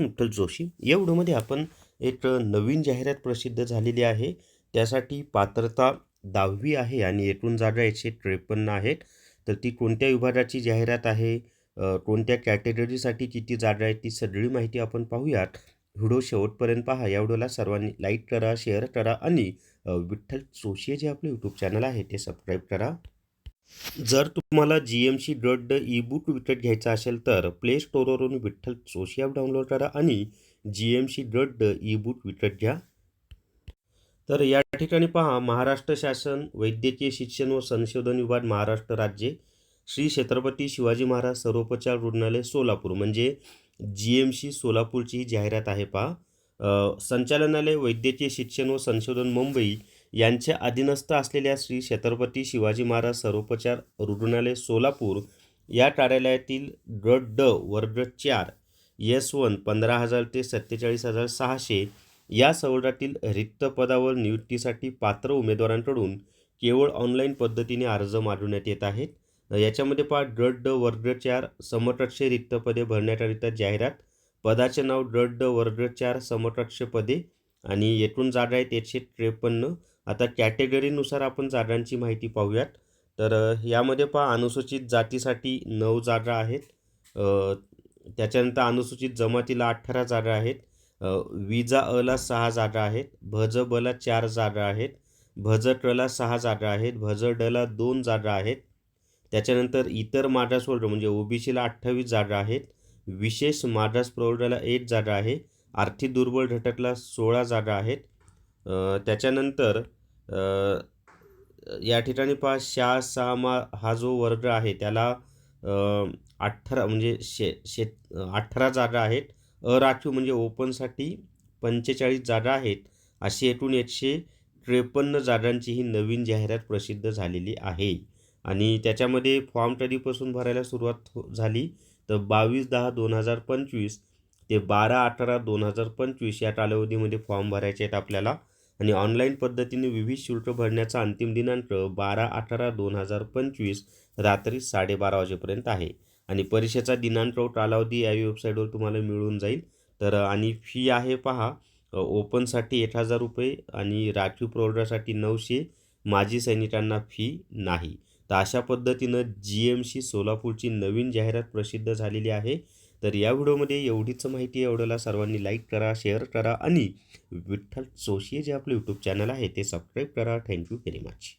विठ्ठल जोशी. या व्हिडिओमध्ये आपण एक नवीन जाहिरात प्रसिद्ध झालेली आहे. त्यासाठी पात्रता दहावी आहे आणि एकूण जागा एकशे त्रेपन्न आहेत. तर ती कोणत्या विभागाची जाहिरात आहे? कोणत्या कॅटेगरीसाठी किती जागा आहेत? ती सगळी माहिती आपण पाहूयात. व्हिडिओ शेवटपर्यंत पहा. या व्हिडिओला सर्वांनी लाईक करा शेअर करा आणि विठ्ठल जोशी जे आपले यूट्यूब चॅनल आहे ते सबस्क्राईब करा. जर तुम्हाला G M C dot e book विकत घ्यायचा असेल तर प्ले स्टोअरवरून विठ्ठल जोशी ॲप डाउनलोड करा आणि G M C dot e book विकत घ्या. तर या ठिकाणी पहा महाराष्ट्र शासन वैद्यकीय शिक्षण व संशोधन विभाग महाराष्ट्र राज्य श्री छत्रपती शिवाजी महाराज सर्वोपचार रुग्णालय सोलापूर. म्हणजे जी एम सी सोलापूरची ही जाहिरात आहे पहा. संचालनालय वैद्यकीय शिक्षण व संशोधन मुंबई यांच्या अधीनस्थ असलेल्या श्री छत्रपती शिवाजी महाराज सर्वोपचार रुग्णालय सोलापूर या कार्यालयातील ड ड वर्ग चार एस वन पंधरा हजार ते सत्तेचाळीस हजार सहाशे या सवलतातील रिक्त पदावर नियुक्तीसाठी पात्र उमेदवारांकडून केवळ ऑनलाईन पद्धतीने अर्ज मागवण्यात येत आहेत. याच्यामध्ये पहा ड ड वर्ग चार समकक्ष रिक्त पदे भरण्याकरिता जाहिरात पदाचे नाव ड ड वर्ग चार समकक्ष पदे आणि एकूण जागा आहेत एकशे त्रेपन्न आता कॅटेगरीनुसार आपण जागांची माहिती पाहूयात. तर यामध्ये पहा अनुसूचित जातीसाठी नऊ जागा आहेत. त्याच्यानंतर अनुसूचित जमातीला अठरा जागा आहेत. विजा अला सहा जागा आहेत. भज बला चार जागा आहेत. भज टला सहा जागा आहेत. भज डला दोन जागा आहेत. त्याच्यानंतर इतर मागास वर्ग म्हणजे ओबीसीला अठ्ठावीस जागा आहेत. विशेष मागास प्रवर्गाला एक जागा आहे. आर्थिक दुर्बल घटकला सोळा जागा आहेत. त्याच्यानंतर या ठिकाणी पहा शा सा मा हा जो वर्ग आहे त्याला अठरा म्हणजे शे शे अठरा जागा आहेत. अराखीव म्हणजे ओपनसाठी पंचेचाळीस जागा आहेत. अशी एकूण एकशे त्रेपन्न जागांची ही नवीन जाहिरात प्रसिद्ध झालेली आहे. आणि त्याच्यामध्ये फॉर्म कधीपासून भरायला सुरुवात हो, झाली तर बावीस दहा दोन हजार पंचवीस ते बारा अठरा दोन हजार पंचवीस या कालावधीमध्ये फॉर्म भरायचे आहेत आपल्याला. आणि ऑनलाईन पद्धतीने विविध शुल्क भरण्याचा अंतिम दिनांक बारा अठरा दोन हजार पंचवीस रात्री साडेबारा वाजेपर्यंत आहे. आणि परीक्षेचा दिनांक व कालावधी या वेबसाईटवर तुम्हाला मिळून जाईल. तर आणि फी आहे पहा ओपनसाठी एक हजार रुपये आणि राखीव प्रौढासाठी नऊशे. माजी सैनिकांना फी नाही. तर अशा पद्धतीनं जी एम सी सोलापूरची नवीन जाहिरात प्रसिद्ध झालेली आहे. तर या व्हिडिओमध्ये एवढीच माहिती आहे. सर्वांनी लाईक करा शेअर करा आणि विठ्ठल जोशी जे आपले यूट्यूब चॅनल आहे ते सबस्क्राईब करा. Thank you very much